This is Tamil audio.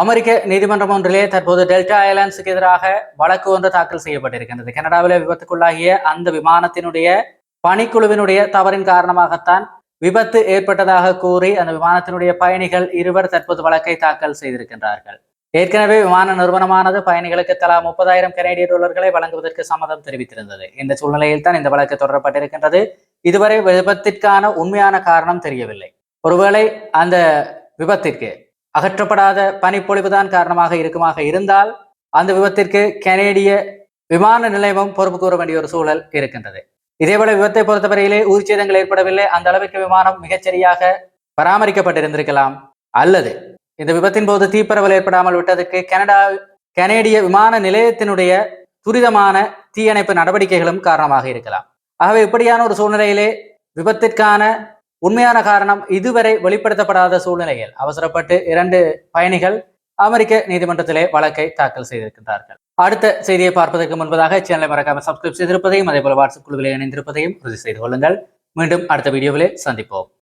அமெரிக்க நீதிமன்றம் ஒன்றிலே தற்போது டெல்டா ஏர்லைன்ஸுக்கு எதிராக வழக்கு ஒன்று தாக்கல் செய்யப்பட்டிருக்கின்றது. கனடாவிலே விபத்துக்குள்ளாகிய அந்த விமானத்தினுடைய பணிக்குழுவினுடைய தவறின் காரணமாகத்தான் விபத்து ஏற்பட்டதாக கூறி அந்த விமானத்தினுடைய பயணிகள் இருவர் தற்போது வழக்கை தாக்கல் செய்திருக்கின்றார்கள். ஏற்கனவே விமான நிறுவனமானது பயணிகளுக்கு தலா முப்பதாயிரம் கனேடிய டாலர்களை வழங்குவதற்கு சம்மதம் தெரிவித்திருந்தது. இந்த சூழ்நிலையில் தான் இந்த வழக்கு தொடரப்பட்டிருக்கின்றது. இதுவரை விபத்திற்கான உண்மையான காரணம் தெரியவில்லை. ஒருவேளை அந்த விபத்திற்கு அகற்றப்படாத பனிப்பொழிவுதான் காரணமாக இருக்குமாக இருந்தால் அந்த விபத்திற்கு கனேடிய விமான நிலையமும் பொறுப்பு கூற வேண்டிய ஒரு சூழல் இருக்கின்றது. இதேபோல விபத்தை பொறுத்தவரையிலே உயிர்ச்சேதங்கள் ஏற்படவில்லை. அந்த அளவிற்கு விமானம் மிகச்சரியாக பராமரிக்கப்பட்டிருந்திருக்கலாம். அல்லது இந்த விபத்தின் போது தீப்பரவல் ஏற்படாமல் விட்டதற்கு கனடா கனேடிய விமான நிலையத்தினுடைய துரிதமான தீயணைப்பு நடவடிக்கைகளும் காரணமாக இருக்கலாம். ஆகவே இப்படியான ஒரு சூழ்நிலையிலே விபத்திற்கான உண்மையான காரணம் இதுவரை வெளிப்படுத்தப்படாத சூழ்நிலையில் அவசரப்பட்டு இரண்டு பயணிகள் அமெரிக்க நீதிமன்றத்திலே வழக்கை தாக்கல் செய்திருக்கின்றார்கள். அடுத்த செய்தியை பார்ப்பதற்கு முன்பதாக சேனலை மறக்காம சப்ஸ்கிரைப் செய்திருப்பதையும் அதே போல வாட்ஸ்அப் குழுவிலே இணைந்திருப்பதையும் உறுதி செய்து கொள்ளுங்கள். மீண்டும் அடுத்த வீடியோவிலே சந்திப்போம்.